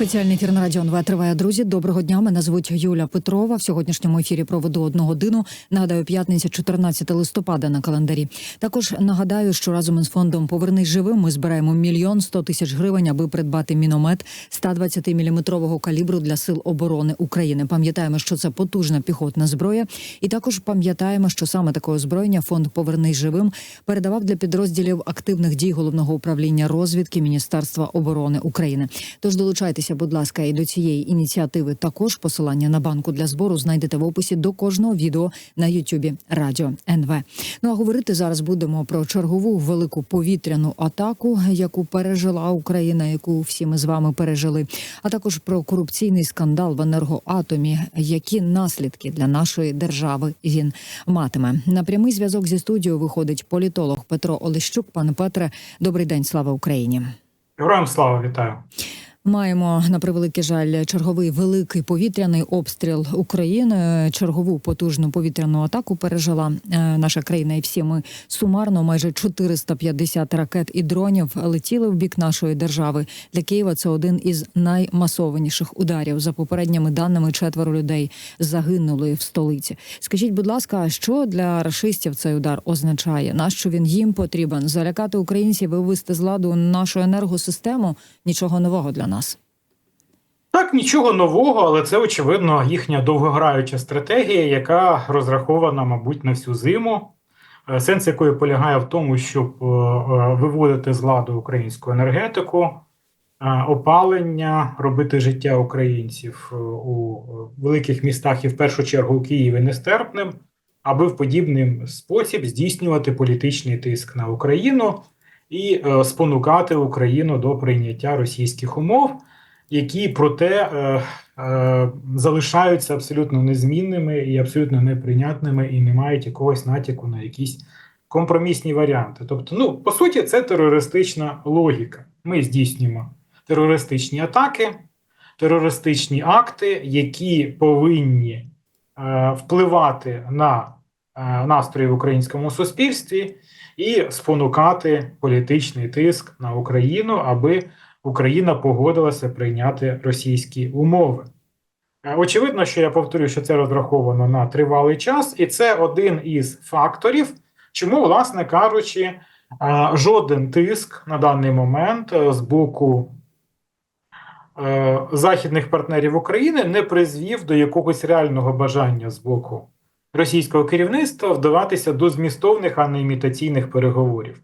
Спеціальний ефір на радіо триває, друзі. Доброго дня. Мене звуть Юля Петрова. В сьогоднішньому ефірі проведу одну годину. Нагадаю, п'ятниця, 14 листопада на календарі. Також нагадаю, що разом із фондом Повернись живим ми збираємо мільйон сто тисяч гривень, аби придбати міномет 120-мм калібру для сил оборони України. Пам'ятаємо, що це потужна піхотна зброя, і також пам'ятаємо, що саме такого озброєння фонд Повернись живим передавав для підрозділів активних дій головного управління розвідки Міністерства оборони України. Тож долучайтеся, будь ласка, і до цієї ініціативи. Також посилання на банку для збору знайдете в описі до кожного відео на Ютубі Радіо НВ. Ну а говорити зараз будемо про чергову велику повітряну атаку, яку пережила Україна, яку всі ми з вами пережили, а також про корупційний скандал в енергоатомі, які наслідки для нашої держави він матиме. На прямий зв'язок зі студією виходить політолог Петро Олещук. Пане Петре, добрий день, слава Україні. Героям слава вітаю. Маємо на превеликий жаль черговий великий повітряний обстріл України. Чергову потужну повітряну атаку пережила е, наша країна, і всі ми сумарно майже 450 ракет і дронів летіли в бік нашої держави. Для Києва це один із наймасованіших ударів. За попередніми даними, четверо людей загинули в столиці. Скажіть, будь ласка, що для рашистів цей удар означає? Нащо він їм потрібен? Залякати українців вивести з ладу нашу енергосистему? Нічого нового для нас. Так, нічого нового, але це очевидно їхня довгограюча стратегія, яка розрахована, мабуть, на всю зиму. Е, Сенс якої полягає в тому, щоб е, е, виводити з ладу українську енергетику, опалення, робити життя українців у великих містах і в першу чергу у Києві нестерпним, аби в подібний спосіб здійснювати політичний тиск на Україну і е, спонукати Україну до прийняття російських умов. які проте е, е, залишаються абсолютно незмінними і абсолютно неприйнятними, і не мають якогось натяку на якісь компромісні варіанти. Тобто, ну по суті, це терористична логіка. Ми здійснюємо терористичні атаки, терористичні акти, які повинні впливати на настрої в українському суспільстві і спонукати політичний тиск на Україну, аби Україна погодилася прийняти російські умови. Е, Очевидно, що я повторю, що це розраховано на тривалий час, і це один із факторів, чому, власне кажучи, е, жоден тиск на даний момент е, з боку західних партнерів України не призвів до якогось реального бажання з боку російського керівництва вдаватися до змістовних, а не імітаційних переговорів.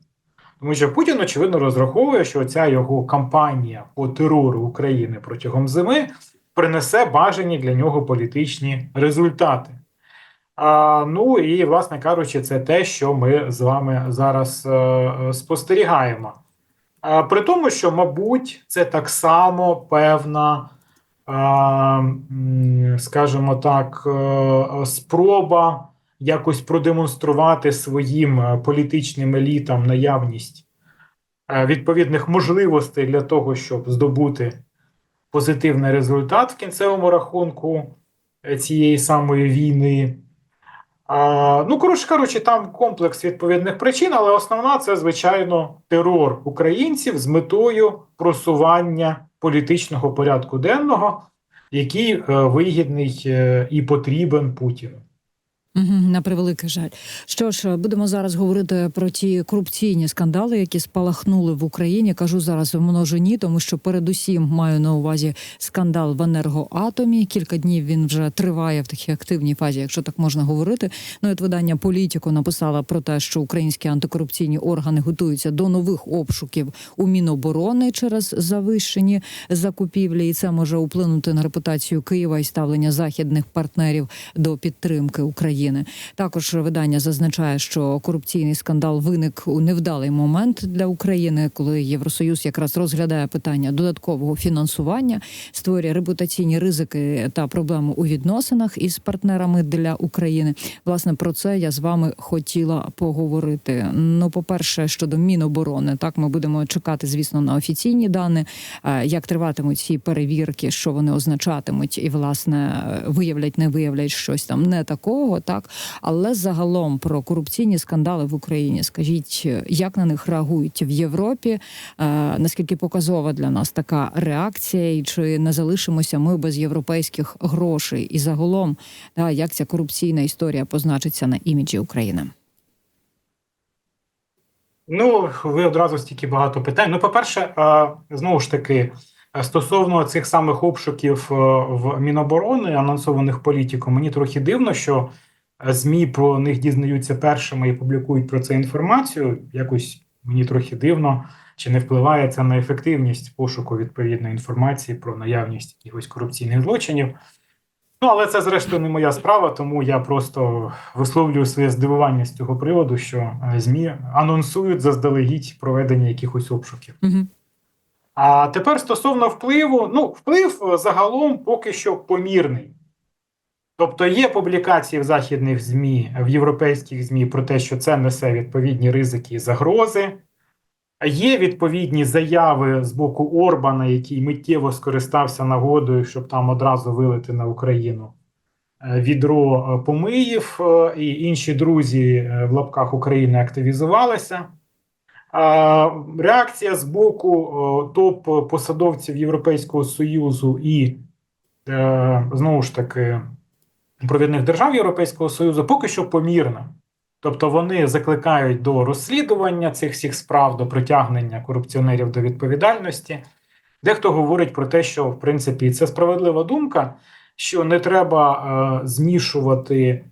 Тому що Путін, очевидно, розраховує, що ця його кампанія по терору України протягом зими принесе бажані для нього політичні результати. А, ну і, власне кажучи, це те, що ми з вами зараз е, спостерігаємо. А, при тому, що, мабуть, це так само певна, а, скажімо так, е, спроба якось продемонструвати своїм е, політичним елітам наявність е, відповідних можливостей для того, щоб здобути позитивний результат в кінцевому рахунку цієї самої війни. А, ну, коротше кажучи, там комплекс відповідних причин, але основна це, звичайно, терор українців з метою просування політичного порядку денного, який е, вигідний е, і потрібен Путіну. На превеликий жаль. Що ж, будемо зараз говорити про ті корупційні скандали, які спалахнули в Україні. Кажу зараз в множині, тому що передусім маю на увазі скандал в енергоатомі. Кілька днів він вже триває в такій активній фазі, якщо так можна говорити. Ну, от видання політику написала про те, що українські антикорупційні органи готуються до нових обшуків у Міноборони через завищені закупівлі, і це може вплинути на репутацію Києва і ставлення західних партнерів до підтримки України. Також видання зазначає, що корупційний скандал виник у невдалий момент для України, коли Євросоюз якраз розглядає питання додаткового фінансування, створює репутаційні ризики та проблеми у відносинах із партнерами для України. Власне про це я з вами хотіла поговорити. Ну, по перше, щодо Міноборони, так ми будемо чекати, звісно, на офіційні дані, е, як триватимуть ці перевірки, що вони означатимуть, і власне виявлять, не виявлять щось там не такого. Так так але загалом про корупційні скандали в Україні. Скажіть, як на них реагують в Європі? Е, наскільки показова для нас така реакція, і чи не залишимося ми без європейських грошей? І загалом, да, як ця корупційна історія позначиться на іміджі України? Ну, ви одразу стільки багато питань. Ну, по-перше, е, знову ж таки, е, стосовно цих самих обшуків е, в Міноборони, анонсованих політиком, мені трохи дивно, що е, ЗМІ про них дізнаються першими і публікують про це інформацію. Якось мені трохи дивно, чи не впливає це на ефективність пошуку відповідної інформації про наявність якихось корупційних злочинів. Ну, але це, зрештою, не моя справа, тому я просто висловлюю своє здивування з цього приводу, що е, ЗМІ анонсують заздалегідь проведення якихось обшуків. Угу. А тепер стосовно впливу, ну, вплив е, загалом поки що помірний. Тобто є публікації в західних ЗМІ, в європейських ЗМІ про те, що це несе відповідні ризики і загрози. Є відповідні заяви з боку Орбана, який миттєво скористався нагодою, щоб там одразу вилити на Україну е, відро е, помиїв, е, і інші друзі в лапках України активізувалися. Реакція з боку топ-посадовців Європейського Союзу і знову ж таки провідних держав Європейського Союзу поки що помірна. Тобто вони закликають до розслідування цих всіх справ, до притягнення корупціонерів до відповідальності. Дехто говорить про те, що в принципі це справедлива думка, що не треба е, змішувати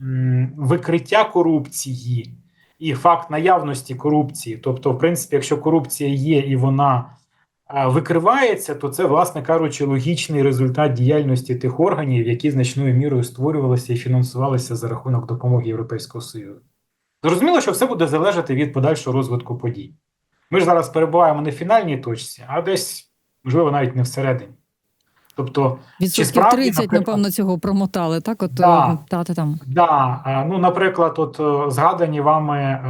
м, викриття корупції і факт наявності корупції. Тобто, в принципі, якщо корупція є і вона викривається, то це, власне кажучи, логічний результат діяльності тих органів, які значною мірою створювалися і фінансувалися за рахунок допомоги Європейського Союзу. Зрозуміло, що все буде залежати від подальшого розвитку подій. Ми ж зараз перебуваємо не в фінальній точці, а десь, можливо, навіть не всередині. Тобто, чи Відсотків справді, 30, напевно, цього промотали. Так, от Да. е, тати там. Да, е, ну, наприклад, от е, згадані вами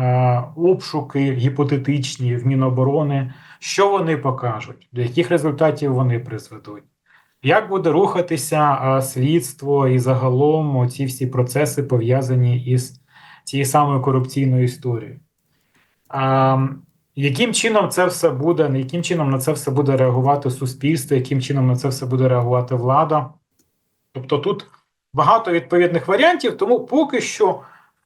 обшуки гіпотетичні в Міноборони, що вони покажуть, до яких результатів вони призведуть, як буде рухатися слідство і загалом ці всі процеси пов'язані із цією самою корупційною історією. А, яким чином це все буде, яким чином на це все буде реагувати суспільство, яким чином на це все буде реагувати влада? Тобто тут багато відповідних варіантів, тому поки що, в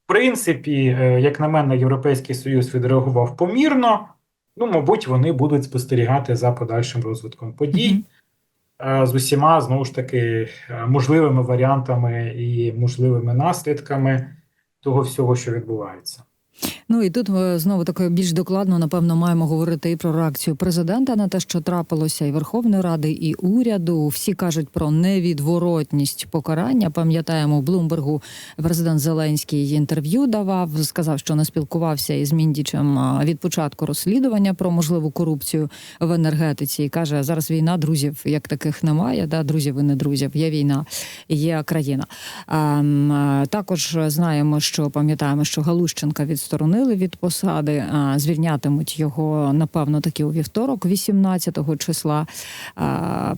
принципі, е, як на мене, Європейський Союз відреагував помірно. Ну, мабуть, вони будуть спостерігати за подальшим розвитком подій е, з усіма знову ж таки е, можливими варіантами і можливими наслідками того всього, що відбувається. Ну і тут е, знову таки більш докладно, напевно, маємо говорити і про реакцію президента на те, що трапилося, і Верховної Ради, і уряду. Всі кажуть про невідворотність покарання. Пам'ятаємо, у Блумбергу президент Зеленський інтерв'ю давав, сказав, що не спілкувався із Міндічем від початку розслідування про можливу корупцію в енергетиці. І каже, зараз війна, друзів як таких немає. Да, друзів і не друзів. Є війна, є країна. Ем, е, Також знаємо, що пам'ятаємо, що Галущенка відсторонили від посади. Звільнятимуть його напевно таки у вівторок, 18-го числа.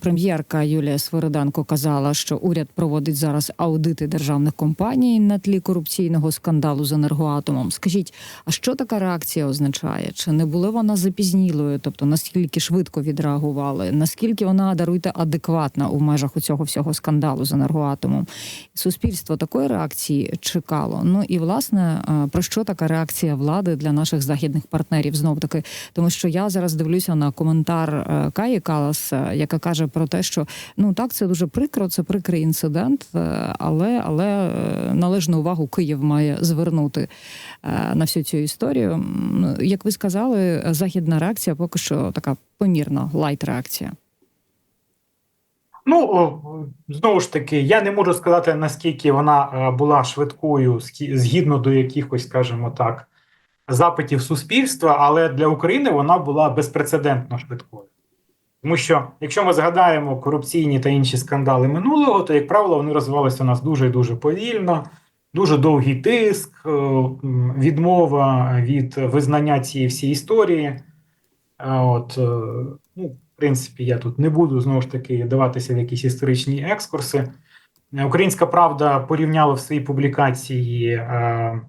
Прем'єрка Юлія Свириденко казала, що уряд проводить зараз аудити державних компаній на тлі корупційного скандалу з енергоатомом. Скажіть, а що така реакція означає? Чи не була вона запізнілою? Тобто наскільки швидко відреагували? Наскільки вона даруйте адекватна у межах у цього всього скандалу з енергоатомом? Суспільство такої реакції чекало. Ну і власне про що така реакція влади для наших західних партнерів? Знов таки, тому що я зараз дивлюся на коментар е, Каї Калас, е, яка каже про те, що ну так це дуже прикро, це прикрий інцидент, е, але але належну увагу Київ має звернути на всю цю історію. Як ви сказали, західна реакція поки що така помірна лайт реакція. Ну, знову ж таки, я не можу сказати, наскільки вона е, була швидкою згідно до якихось, скажімо так, запитів суспільства, але для України вона була безпрецедентно швидкою. Тому що, якщо ми згадаємо корупційні та інші скандали минулого, то, як правило, вони розвивалися у нас дуже і дуже повільно, дуже довгий тиск, е, відмова від визнання цієї всієї історії. От, е, ну, принципі, я тут не буду знову ж таки даватися в якісь історичні екскурси. Українська Правда порівняла в своїй публікації е,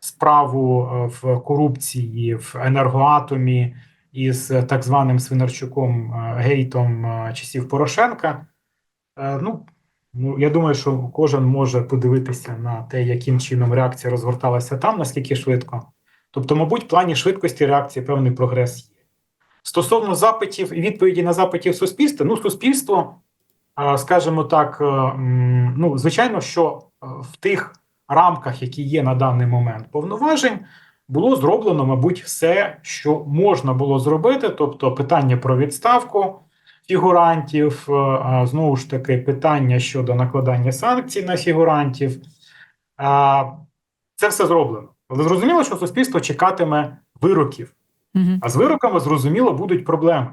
справу е, в корупції в енергоатомі із так званим Свинарчуком е, Гейтом е, часів Порошенка. Е, ну, ну, я думаю, що кожен може подивитися на те, яким чином реакція розгорталася там, наскільки швидко. Тобто, мабуть, в плані швидкості реакції певний прогрес. Стосовно запитів і відповіді на запитів суспільства, ну, суспільство, е, скажімо так, е, ну, звичайно, що е, в тих рамках, які є на даний момент повноважень, було зроблено, мабуть, все, що можна було зробити. Тобто, питання про відставку фігурантів, знову ж таки, питання щодо накладання санкцій на фігурантів. Це все зроблено. Але зрозуміло, що суспільство чекатиме вироків. А з вироками, зрозуміло, будуть проблеми.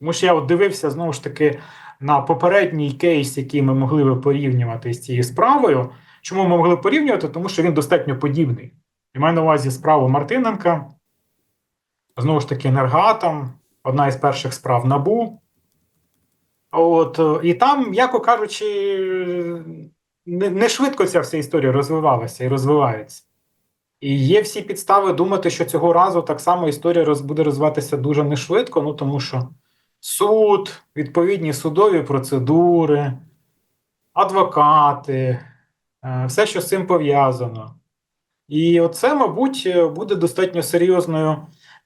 Тому що я от дивився знову ж таки на попередній кейс, який ми могли би порівнювати з цією справою. Чому ми могли порівнювати? Тому що він достатньо подібний. Я маю на увазі справу Мартиненка, знову ж таки, енергоатом, одна із перших справ Набу. От, і там, м'яко кажучи, не швидко ця вся історія розвивалася і розвивається. І є всі підстави думати, що цього разу так само історія роз, буде розвиватися дуже нешвидко, ну тому що суд, відповідні судові процедури, адвокати, е, все, що з цим пов'язано. І оце, мабуть, буде достатньо серйозною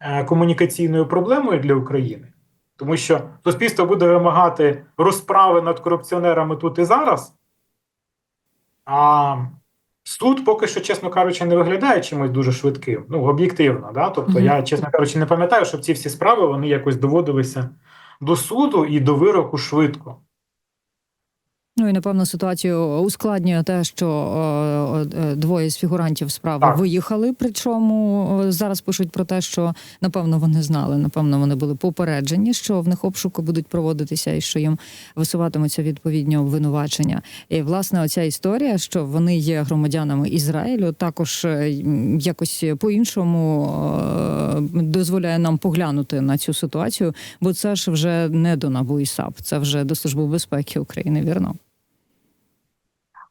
е, комунікаційною проблемою для України, тому що суспільство буде вимагати розправи над корупціонерами тут і зараз. А суд поки що, чесно кажучи, не виглядає чимось дуже швидким. Ну, об'єктивно, да? Тобто, Мгм. я, чесно кажучи, не пам'ятаю, щоб ці всі справи вони якось доводилися до суду і до вироку швидко. Ну і напевно ситуацію ускладнює те, що е, е, двоє з фігурантів справи Так. виїхали. Причому е, зараз пишуть про те, що напевно вони знали, напевно, вони були попереджені, що в них обшуки будуть проводитися і що їм висуватимуться відповідні обвинувачення. І власне оця історія, що вони є громадянами Ізраїлю, також е, якось по-іншому е, дозволяє нам поглянути на цю ситуацію, бо це ж вже не до НАБУ і САП, це вже до Служби безпеки України. Вірно.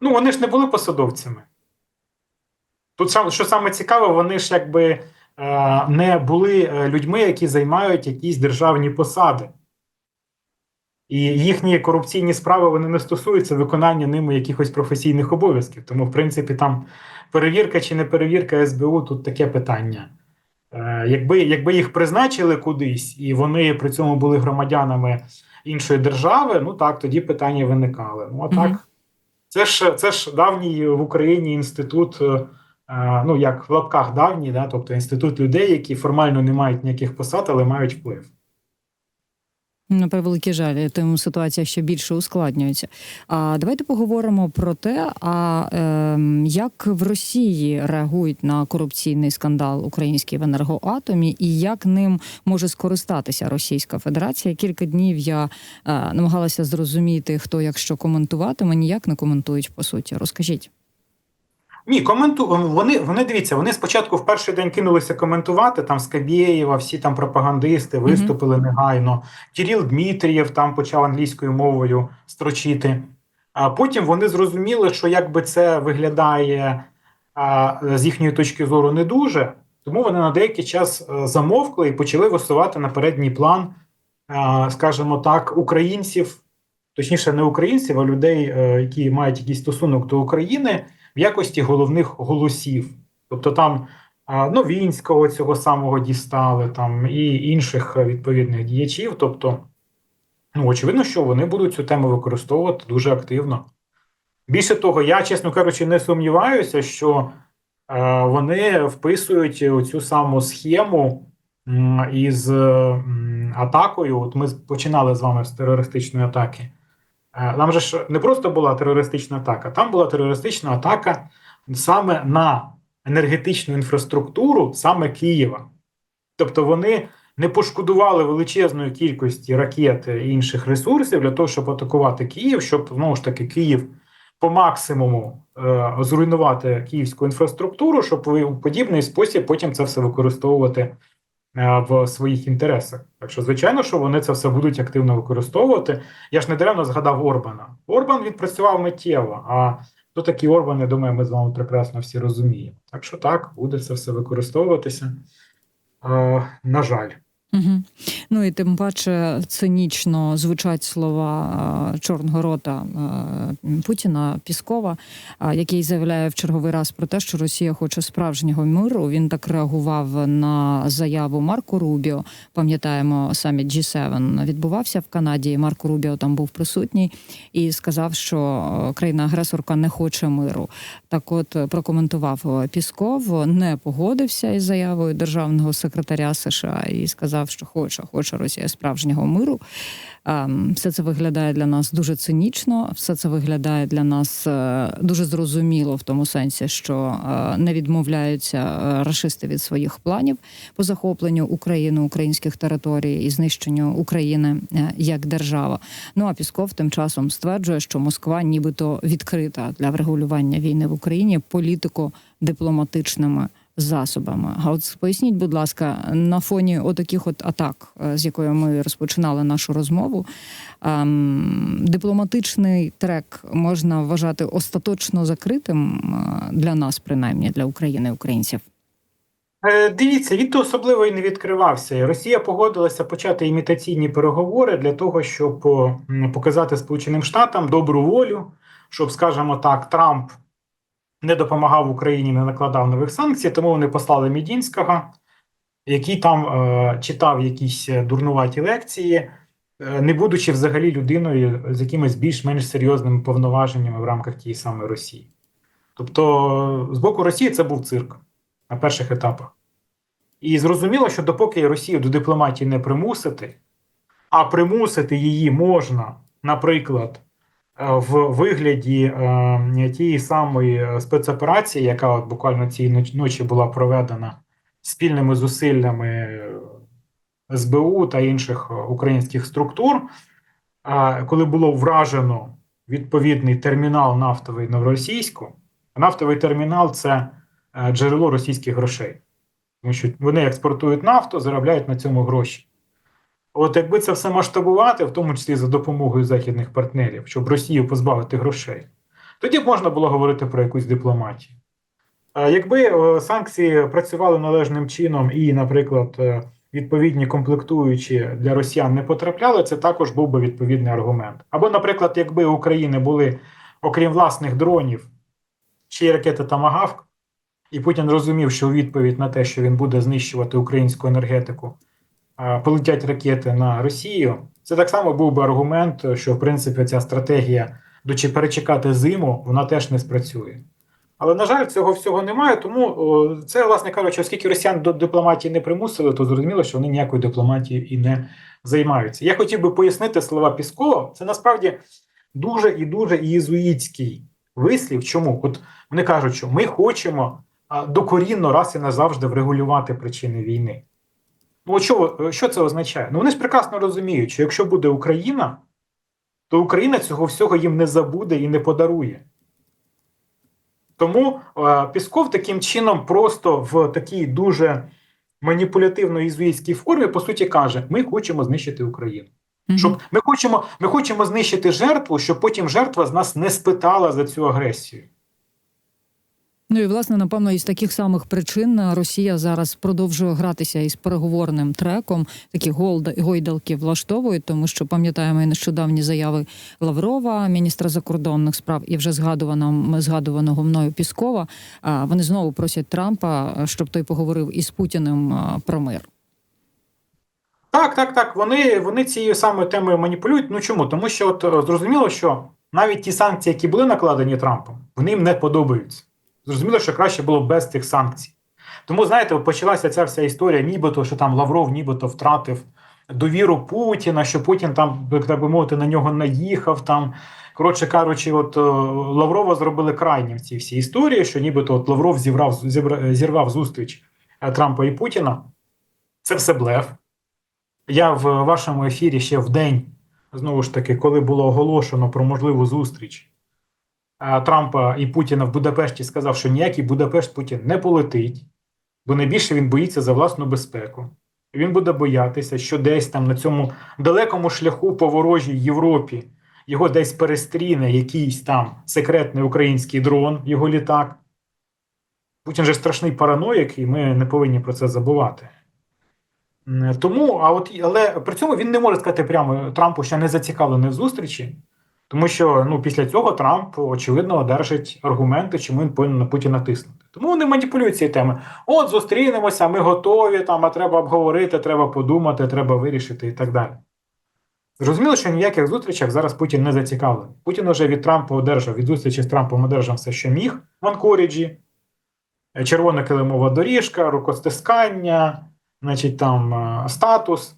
Ну, вони ж не були посадовцями. Тут що саме цікаве, вони ж якби е, не були е, людьми, які займають якісь державні посади. І їхні корупційні справи вони не стосуються виконання ними якихось професійних обов'язків. Тому, в принципі, там перевірка чи не перевірка СБУ тут таке питання. Е, якби, якби їх призначили кудись, і вони при цьому були громадянами іншої держави, ну так, тоді питання виникали. Ну, а так. Це ж це ж давній в Україні інститут, е, ну як в лапках давній, да, тобто інститут людей, які формально не мають ніяких посад, але мають вплив. На превеликий жаль, тим ситуація ще більше ускладнюється. А давайте поговоримо про те, а ем, як в Росії реагують на корупційний скандал український в енергоатомі, і як ним може скористатися Російська Федерація. Кілька днів я е, намагалася зрозуміти, хто як що коментуватиме, ніяк не коментують по суті. Розкажіть. Ні, коменту вони, вони дивіться, вони спочатку в перший день кинулися коментувати там Скабєєва, всі там пропагандисти виступили негайно. Кирил Дмитрієв там почав англійською мовою строчити. А потім вони зрозуміли, що якби це виглядає а, з їхньої точки зору не дуже, тому вони на деякий час е, замовкли і почали висувати на передній план, а, скажімо так, українців, точніше, не українців, а людей, е, які мають якийсь стосунок до України в якості головних голосів. Тобто там Новінського цього самого дістали, там і інших е, відповідних діячів. Тобто, ну, очевидно, що вони будуть цю тему використовувати дуже активно. Більше того, я, чесно кажучи, не сумніваюся, що е, вони вписують оцю саму схему із атакою. От ми починали з вами з терористичної атаки. Е, Там же ж не просто була терористична атака, там була терористична атака саме на енергетичну інфраструктуру, саме Києва. Тобто вони не пошкодували величезної кількості ракет і інших ресурсів для того, щоб атакувати Київ, щоб знову ж таки Київ по максимуму е, зруйнувати київську інфраструктуру, щоб у подібний спосіб потім це все використовувати в своїх інтересах. Так що, звичайно, що вони це все будуть активно використовувати. Я ж не даремно згадав Орбана. Орбан відпрацював миттєво. А хто такий Орбан, я думаю, ми з вами прекрасно всі розуміємо. Так що так, буде це все використовуватися. Е, на жаль. Угу. Ну і тим паче цинічно звучать слова чорного рота Путіна Піскова, який заявляє в черговий раз про те, що Росія хоче справжнього миру. Він так реагував на заяву Марко Рубіо. Пам'ятаємо, саміт G7 відбувався в Канаді. Марко Рубіо там був присутній і сказав, що країна-агресорка не хоче миру. Так, от е, прокоментував е, Пісков, не погодився із заявою державного секретаря США і сказав, що хоче, хоче Росія справжнього миру. Ем, Все це виглядає для нас дуже цинічно. Все це виглядає для нас е, дуже зрозуміло в тому сенсі, що е, не відмовляються е, рашисти від своїх планів по захопленню України, українських територій і знищенню України як держава. Ну а Пісков тим часом стверджує, що Москва нібито відкрита для врегулювання війни в Україні політико-дипломатичними засобами. А от поясніть, будь ласка, на фоні отаких от атак, е, з якою ми розпочинали нашу розмову, ем, дипломатичний трек можна вважати остаточно закритим е, для нас, принаймні для України українців. Е, Дивіться, він то особливо і не відкривався. Росія погодилася почати імітаційні переговори для того, щоб показати Сполученим Штатам добру волю, щоб, скажімо так, Трамп не допомагав Україні, не накладав нових санкцій, тому вони послали Мідінського, який там е, читав якісь е, дурнуваті лекції, е, не будучи взагалі людиною з якимись більш-менш серйозними повноваженнями в рамках тієї самої Росії. Тобто, з боку Росії це був цирк на перших етапах. І зрозуміло, що допоки Росію до дипломатії не примусити, а примусити її можна, наприклад, в вигляді е, тієї самої е, спецоперації, яка от буквально цієї ночі була проведена спільними зусиллями е, СБУ та інших е, українських структур, е, коли було вражено відповідний термінал нафтовий новоросійську, нафтовий термінал це е, джерело російських грошей. Тому що вони експортують нафту, заробляють на цьому гроші. От якби це все масштабувати, в тому числі за допомогою західних партнерів, щоб Росію позбавити грошей, тоді б можна було говорити про якусь дипломатію. Якби санкції працювали належним чином і, наприклад, е, відповідні комплектуючі для росіян не потрапляли, це також був би відповідний аргумент. Або, наприклад, якби у України були, окрім власних дронів, ще й ракети Тамагавк, і Путін розумів, що у відповідь на те, що він буде знищувати українську енергетику, полетять ракети на Росію. Це так само був би аргумент, що в принципі ця стратегія дочі перечекати зиму, вона теж не спрацює. Але на жаль, цього всього немає. Тому це, власне кажучи, оскільки росіян до дипломатії не примусили, то зрозуміло, що вони ніякою дипломатією і не займаються. Я хотів би пояснити слова Піскова. Це насправді дуже і дуже єзуїтський вислів. Чому? От вони кажуть, що ми хочемо докорінно раз і назавжди врегулювати причини війни. Ну, що, що це означає? Ну вони ж прекрасно розуміють, що якщо буде Україна, то Україна цього всього їм не забуде і не подарує. Тому е, Пісков таким чином просто в такій дуже маніпулятивно ізуїтській формі, по суті, каже: ми хочемо знищити Україну. Мгм. Щоб ми хочемо, ми хочемо знищити жертву, щоб потім жертва з нас не спитала за цю агресію. Ну і власне, напевно, із таких самих причин Росія зараз продовжує гратися із переговорним треком. Такі гойдалки влаштовують, тому що пам'ятаємо і нещодавні заяви Лаврова, міністра закордонних справ, і вже згадуваного згадуваного мною Піскова. Вони знову просять Трампа, щоб той поговорив із Путіним про мир. Так, так, так. Вони, вони цією самою темою маніпулюють. Ну чому? Тому що от зрозуміло, що навіть ті санкції, які були накладені Трампом, вони їм не подобаються. Зрозуміло, що краще було без цих санкцій. Тому, знаєте, почалася ця вся історія, нібито, що там Лавров нібито втратив довіру Путіна, що Путін там, так би мовити, на нього наїхав. там. Коротше кажучи, от е, Лаврова зробили крайнім в цій всій історії, що нібито от Лавров зібрав, зірвав зустріч е, Трампа і Путіна. Це все блеф. Я в вашому ефірі ще в день, знову ж таки, коли було оголошено про можливу зустріч Трампа і Путіна в Будапешті, сказав, що ніякий Будапешт Путін не полетить, бо найбільше він боїться за власну безпеку. він буде боятися, що десь там на цьому далекому шляху по ворожій Європі його десь перестріне якийсь там секретний український дрон, його літак. Путін же страшний параноїк, і ми не повинні про це забувати. Тому, а от, але при цьому він не може сказати прямо Трампу, що не зацікавлений в зустрічі, тому що ну, після цього Трамп, очевидно, одержить аргументи, чому він повинен на Путіна тиснути. Тому вони маніпулюють цією темою. От зустрінемося, ми готові, там, а треба обговорити, треба подумати, треба вирішити і так далі. Зрозуміло, що ніяких зустрічах зараз Путін не зацікавлений. Путін вже від Трампа одержав, від зустрічі з Трампом одержав все, що міг в Анкоріджі. Е, Червона килимова доріжка, рукостискання, значить там е, статус.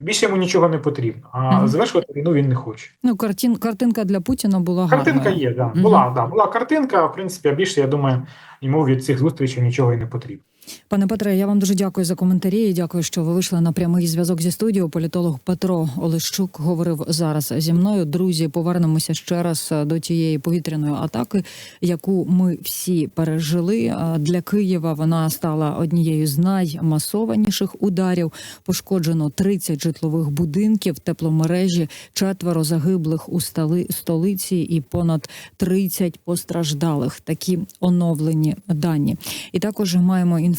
Більше йому нічого не потрібно. А Мгм. завершувати війну він не хоче. Ну, картин, картинка для Путіна була гарна. Картинка є, да. Мгм. Була, да. Була картинка, в принципі, а більше, я думаю, йому від цих зустрічей нічого і не потрібно. Пане Петре, я вам дуже дякую за коментарі. і Дякую, що ви вийшли на прямий зв'язок зі студією. Політолог Петро Олещук говорив зараз зі мною. Друзі, повернемося ще раз до тієї повітряної атаки, яку ми всі пережили. Для Києва вона стала однією з наймасованіших ударів. Пошкоджено 30 житлових будинків, тепломережі, четверо загиблих у столиці і понад 30 постраждалих. Такі оновлені дані. І також маємо інформацію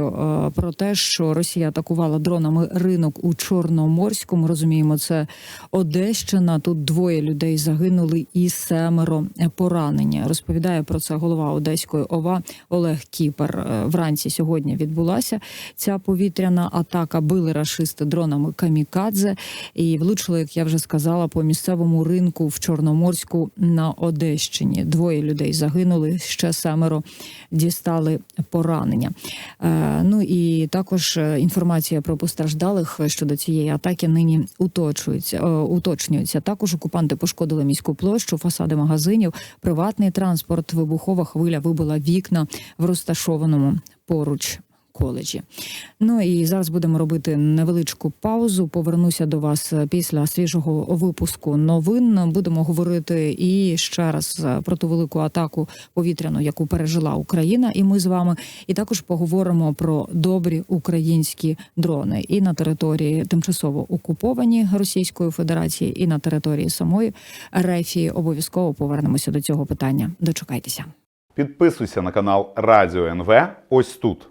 е, про те, що Росія атакувала дронами ринок у Чорноморському. Розуміємо, це Одещина. Тут двоє людей загинули і семеро поранені. Розповідає про це голова Одеської ОВА Олег Кіпер. Е, Вранці сьогодні відбулася ця повітряна атака. Били рашисти дронами камікадзе і влучили, як я вже сказала, по місцевому ринку в Чорноморську на Одещині. Двоє людей загинули, ще семеро дістали поранення. Е, Ну і також е, інформація про постраждалих щодо цієї атаки нині уточується, е, уточнюється. Також окупанти пошкодили міську площу, фасади магазинів, приватний транспорт. Вибухова хвиля вибила вікна в розташованому поруч. Коледжі, ну і зараз будемо робити невеличку паузу. Повернуся до вас після свіжого випуску новин. Будемо говорити і ще раз про ту велику атаку повітряну, яку пережила Україна, і ми з вами. І також поговоримо про добрі українські дрони і на території тимчасово окуповані Російською Федерацією, і на території самої Рефії. Обов'язково повернемося до цього питання. Дочекайтеся. Підписуйся на канал Радіо НВ ось тут.